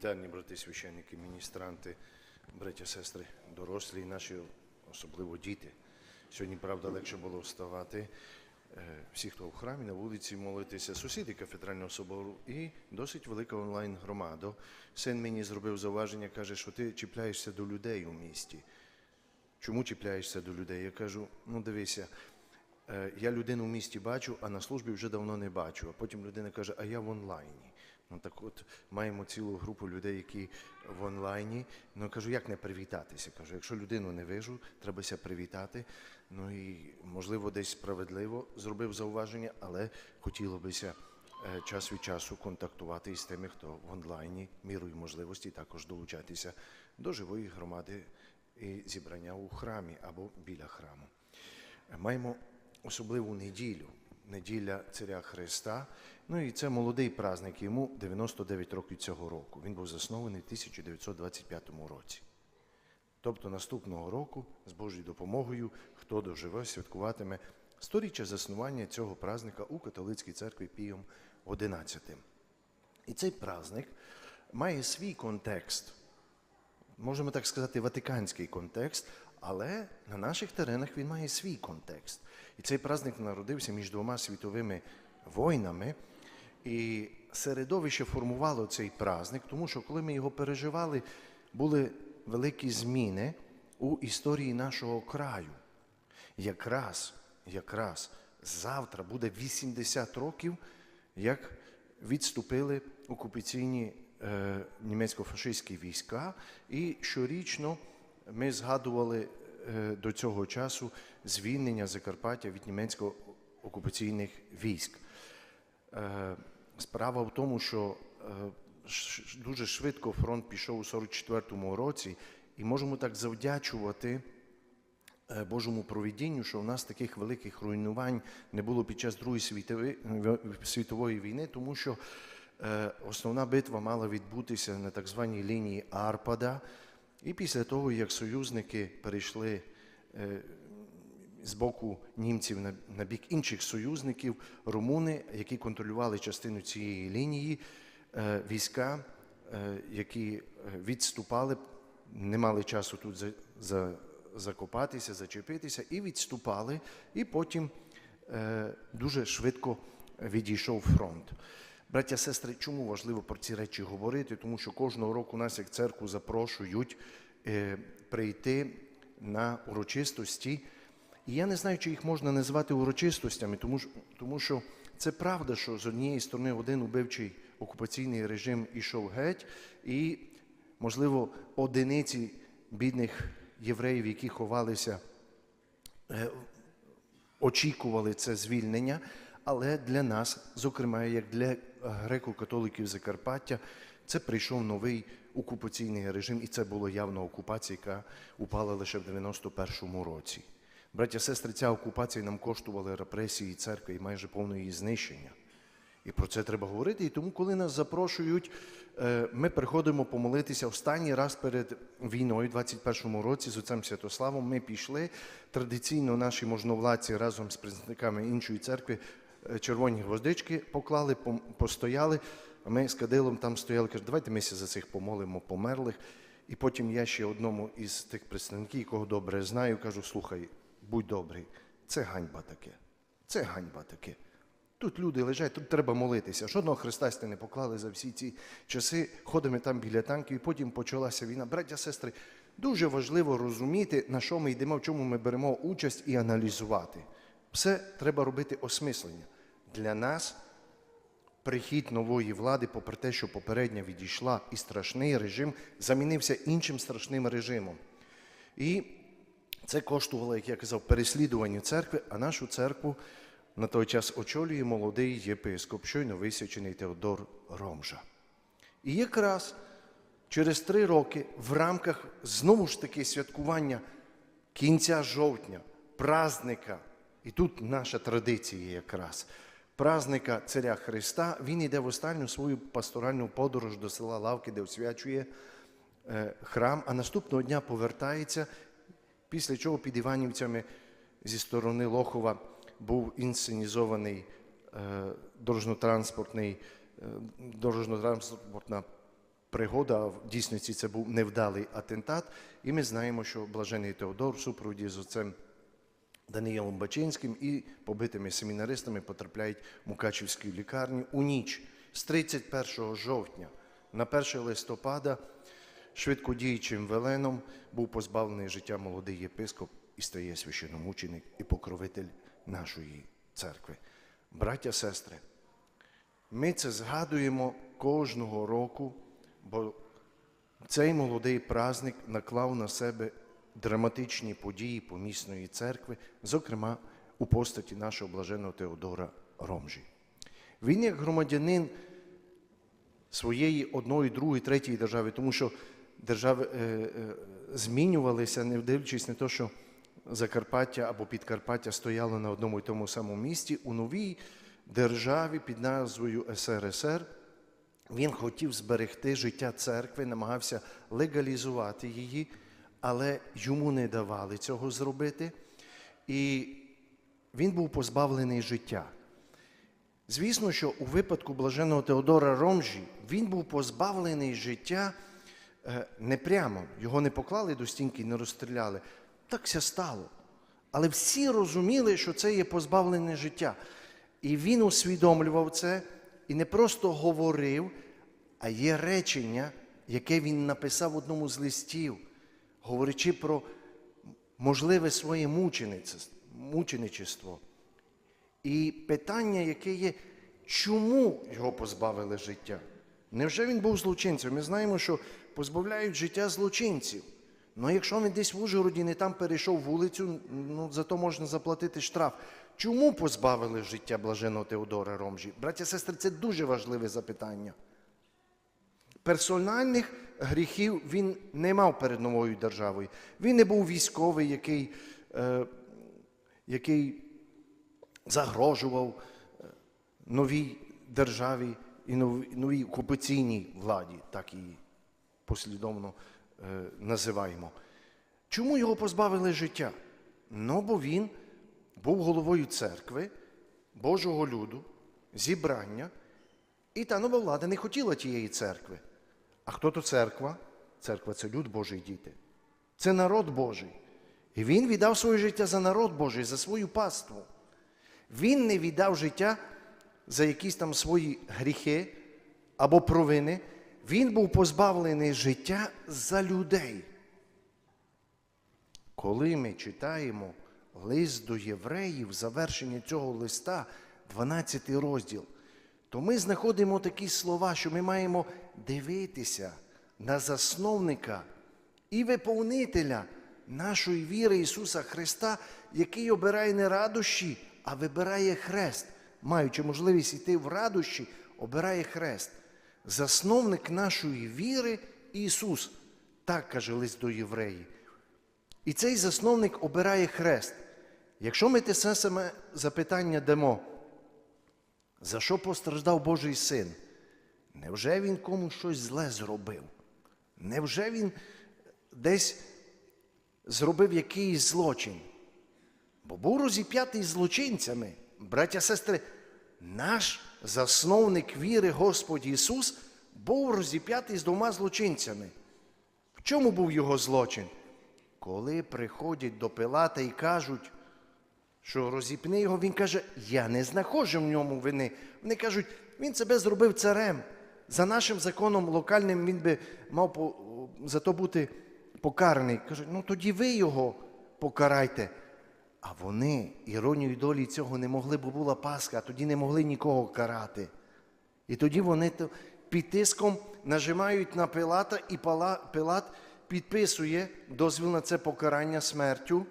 Вітальні брати священники, міністранти, браття, сестри, дорослі, і наші, особливо діти. Сьогодні, правда, легше було вставати. Е, Всі, хто в храмі, на вулиці молитися, сусіди кафедрального собору і досить велика онлайн громада. Син мені зробив зауваження, каже, що ти чіпляєшся до людей у місті. Чому чіпляєшся до людей? Я кажу, ну дивися, е, я людину в місті бачу, а на службі вже давно не бачу. А потім людина каже, а я в онлайні. Ну так от маємо цілу групу людей, які в онлайні. Ну кажу, як не привітатися? Кажу, якщо людину не вижу, trebася привітати. Ну і можливо десь справедливо зробив зауваження, але хотіло бися е, час від часу контактувати із тими, хто в онлайні мірою можливості також долучатися до живої громади і зібрання у храмі або біля храму. Маємо особливу неділю, неділя Царя Христа. Ну і це молодий праздник, йому 99 років цього року. Він був заснований в 1925 році. Тобто наступного року, з Божою допомогою, хто доживе, святкуватиме сторіччя заснування цього праздника у католицькій церкві Пієм XI. І цей праздник має свій контекст можемо так сказати, ватиканський контекст, але на наших теренах він має свій контекст. І цей праздник народився між двома світовими війнами, і середовище формувало цей праздник, тому що коли ми його переживали, були великі зміни у історії нашого краю. Якраз, якраз завтра буде 80 років, як відступили окупаційні е, німецько-фашистські війська, і щорічно ми згадували е, до цього часу звільнення Закарпаття від німецько-окупаційних військ. Е, Справа в тому, що е, дуже швидко фронт пішов у 44-му році, і можемо так завдячувати Божому провідінню, що у нас таких великих руйнувань не було під час Другої світової, війни, тому що основна битва мала відбутися на так званій лінії Арпада. І після того, як союзники перейшли е, з боку німців на, бік інших союзників, румуни, які контролювали частину цієї лінії, е, війська, е, які відступали, не мали часу тут за, за, закопатися, зачепитися, і відступали, і потім дуже швидко відійшов фронт. Браття, сестри, чому важливо про ці речі говорити? Тому що кожного року нас, як церкву, запрошують е, прийти на урочистості. І я не знаю, чи їх можна назвати урочистостями, тому, тому що це правда, що з однієї сторони один убивчий окупаційний режим ішов геть, і, можливо, одиниці бідних євреїв, які ховалися очікували це звільнення, але для нас, зокрема, як для греко-католиків Закарпаття, це прийшов новий окупаційний режим, і це була явна окупація, яка упала лише в 91-му році. Браття, сестри, ця окупація нам коштувала репресії церкви і майже повне її знищення. І про це треба говорити. І тому, коли нас запрошують, е, ми приходимо помолитися останній раз перед війною, у 21-му році, з отцем Святославом, ми пішли. Традиційно наші можновладці разом з представниками іншої церкви червоні гвоздички поклали, постояли. А ми з кадилом там стояли, кажуть, давайте ми за цих помолимо померлих. І потім я ще одному із тих представників, якого добре знаю, кажу: слухай, будь добрий, це ганьба таке. Це ганьба таке. Тут люди лежать, тут треба молитися. Жодного Христа сте не поклали за всі ці часи. Ходимо там біля танків, і потім почалася війна. Браття, сестри, дуже важливо розуміти, на що ми йдемо, в чому ми беремо участь і аналізувати. Все треба робити осмислення. Для нас прихід нової влади, попри те, що попередня відійшла, і страшний режим замінився іншим страшним режимом. І це коштувало, як я казав, переслідуванню церкви, а нашу церкву на той час очолює молодий єпископ, щойно висячений Теодор Ромжа. І якраз через три роки в рамках знову ж таки святкування кінця жовтня, праздника, і тут наша традиція якраз, праздника Царя Христа, він йде в останню свою пасторальну подорож до села Лавки, де освячує е, храм, а наступного дня повертається, після чого під Іванівцями зі сторони Лохова був інсценізований е, дорожньо-транспортний, е, дорожньо-транспортна пригода, а в дійсності це був невдалий атентат. І ми знаємо, що блажений Теодор в супроводі з отцем Даниїлом Бачинським і побитими семінаристами потрапляють в Мукачівську лікарню у ніч з 31 жовтня на 1 листопада швидкодіючим веленом був позбавлений життя молодий єпископ і стає священомученик і покровитель нашої церкви. Браття, сестри, ми це згадуємо кожного року, бо цей молодий праздник наклав на себе драматичні події помісної церкви, зокрема у постаті нашого блаженого Теодора Ромжі. Він, як громадянин своєї одної, другої, третьої держави, тому що держави е, е, змінювалися, не дивлячись на те, що Закарпаття або Підкарпаття стояло на одному і тому самому місці, у новій державі під назвою СРСР він хотів зберегти життя церкви, намагався легалізувати її, але йому не давали цього зробити. І він був позбавлений життя. Звісно, що у випадку блаженого Теодора Ромжі він був позбавлений життя е, не прямо. Його не поклали до стінки не розстріляли. Так ся стало. Але всі розуміли, що це є позбавлене життя. І він усвідомлював це і не просто говорив, а є речення, яке він написав в одному з листів, говорячи про можливе своє мученичество. І питання, яке є, чому його позбавили життя? Невже він був злочинцем? Ми знаємо, що позбавляють життя злочинців. Ну якщо він десь в Ужгороді не там перейшов вулицю, ну за то можна заплатити штраф. Чому позбавили життя блаженого Теодора Ромжі? Браття сестри, це дуже важливе запитання. Персональних гріхів він не мав перед новою державою. Він не був військовий, який, е, який загрожував е, новій державі і новій, окупаційній владі, так її послідовно е, називаємо. Чому його позбавили життя? Ну, бо він був головою церкви, Божого люду, зібрання, і та нова влада не хотіла тієї церкви. А хто то церква? Церква це люд Божий діти. Це народ Божий. І він віддав своє життя за народ Божий, за свою паству. Він не віддав життя за якісь там свої гріхи або провини. Він був позбавлений життя за людей. Коли ми читаємо лист до євреїв, завершення цього листа, 12 розділ, то ми знаходимо такі слова, що ми маємо дивитися на засновника і виповнителя нашої віри Ісуса Христа, який обирає не радощі, а вибирає хрест. Маючи можливість йти в радощі, обирає хрест. Засновник нашої віри Ісус. Так каже лист до євреїв. І цей засновник обирає хрест. Якщо ми те саме запитання дамо, за що постраждав Божий син? Невже він комусь щось зле зробив? Невже він десь зробив якийсь злочин? Бо був розіп'ятий злочинцями. Браття, сестри, наш засновник віри Господь Ісус був розіп'ятий з двома злочинцями. В чому був його злочин? Коли приходять до Пилата і кажуть, що розіпни його, він каже, я не знаходжу в ньому вини. Вони кажуть, він себе зробив царем. За нашим законом локальним він би мав за то бути покараний. Кажуть, ну тоді ви його покарайте. А вони іронією долі цього не могли, бо була Пасха, а тоді не могли нікого карати. І тоді вони під тиском нажимають на Пилата, і Пилат підписує дозвіл на це покарання смертю.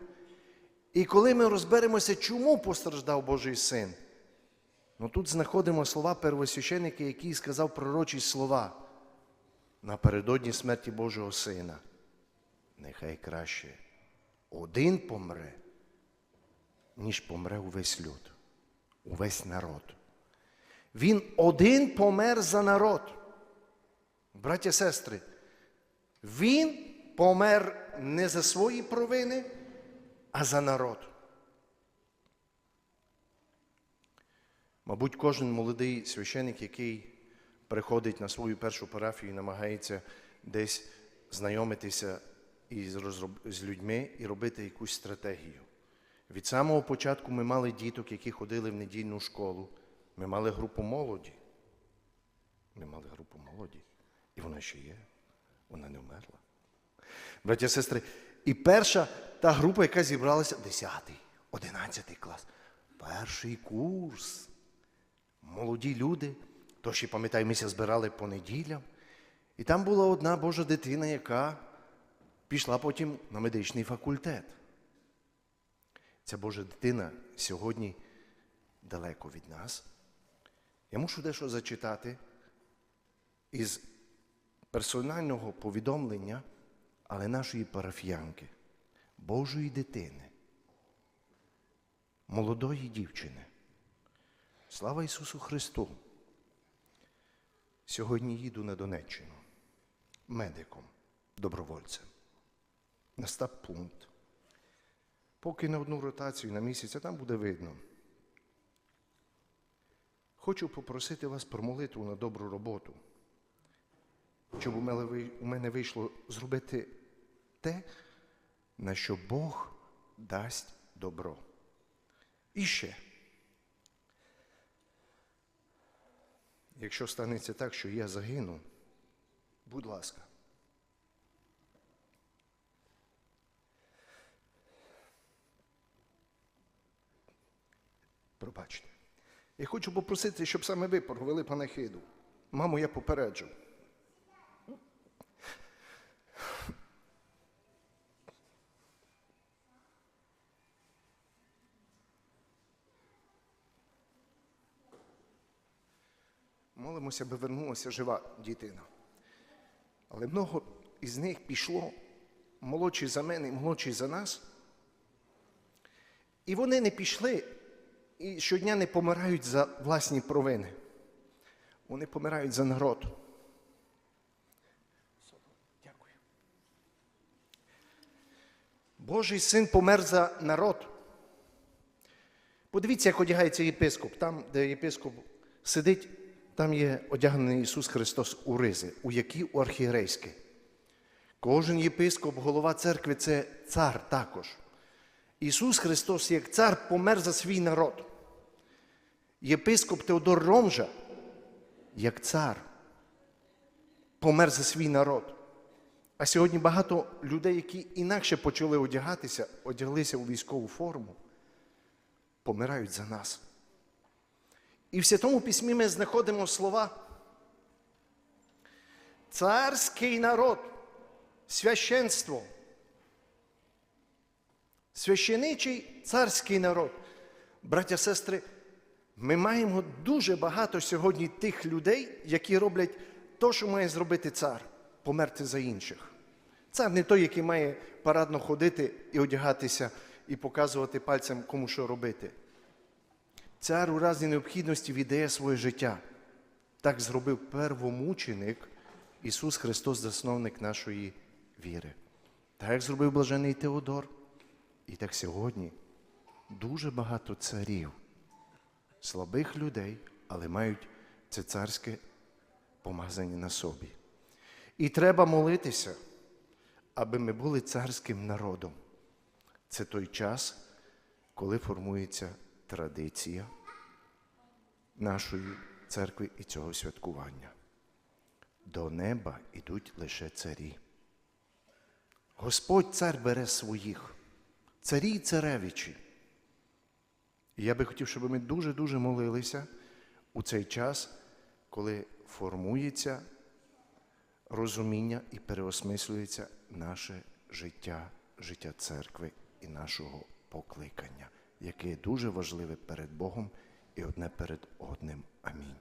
І коли ми розберемося, чому постраждав Божий син, ну тут знаходимо слова первосвященника, який сказав пророчі слова напередодні смерті Божого Сина. Нехай краще один помре, ніж помре увесь люд, увесь народ. Він один помер за народ. Браття сестри, він помер не за свої провини, а за народ. Мабуть, кожен молодий священик, який приходить на свою першу парафію і намагається десь знайомитися із з людьми і робити якусь стратегію. Від самого початку ми мали діток, які ходили в недільну школу. Ми мали групу молоді. Ми мали групу молоді. І вона ще є. Вона не вмерла. Браття сестри, і перша та група, яка зібралася, 10, 11 клас. Перший курс. Молоді люди. То ще пам'ятаю, ми збирали по неділям. І там була одна Божа дитина, яка пішла потім на медичний факультет. Ця Божа дитина сьогодні далеко від нас. Я мушу дещо зачитати із персонального повідомлення, але нашої парафіянки, Божої дитини, молодої дівчини. Слава Ісусу Христу! Сьогодні їду на Донеччину медиком, добровольцем. Настав пункт. Поки на одну ротацію на місяць, а там буде видно. Хочу попросити вас про молитву на добру роботу, щоб у мене вийшло зробити те, на що Бог дасть добро. І ще. Якщо станеться так, що я загину, будь ласка. Пробачте. Я хочу попросити, щоб саме ви провели панахиду. Маму, я попереджу. Молимося, аби вернулася жива дітина. Але много із них пішло молодші за мене і молодші за нас. І вони не пішли і щодня не помирають за власні провини. Вони помирають за народ. Дякую. Божий син помер за народ. Подивіться, як одягається єпископ. Там, де єпископ сидить, там є одягнений Ісус Христос у ризи, у які у архієрейські. Кожен єпископ, голова церкви це цар також. Ісус Христос, як цар, помер за свій народ. Єпископ Теодор Ромжа, як цар, помер за свій народ. А сьогодні багато людей, які інакше почали одягатися, одяглися у військову форму, помирають за нас. І в Святому Письмі ми знаходимо слова. Царський народ, священство. Священичий царський народ. Браття, сестри, ми маємо дуже багато сьогодні тих людей, які роблять те, що має зробити цар померти за інших. Цар не той, який має парадно ходити і одягатися, і показувати пальцем, кому що робити. Цар у разі необхідності віддає своє життя. Так зробив первомученик Ісус Христос, засновник нашої віри. Так як зробив блажений Теодор. І так сьогодні дуже багато царів, слабих людей, але мають це царське помазання на собі. І треба молитися, аби ми були царським народом. Це той час, коли формується традиція нашої церкви і цього святкування. До неба йдуть лише царі. Господь цар бере своїх, царі і царевичі. І я би хотів, щоб ми дуже-дуже молилися у цей час, коли формується розуміння і переосмислюється наше життя, життя церкви і нашого покликання, яке дуже важливе перед Богом і одне перед одним. Амінь.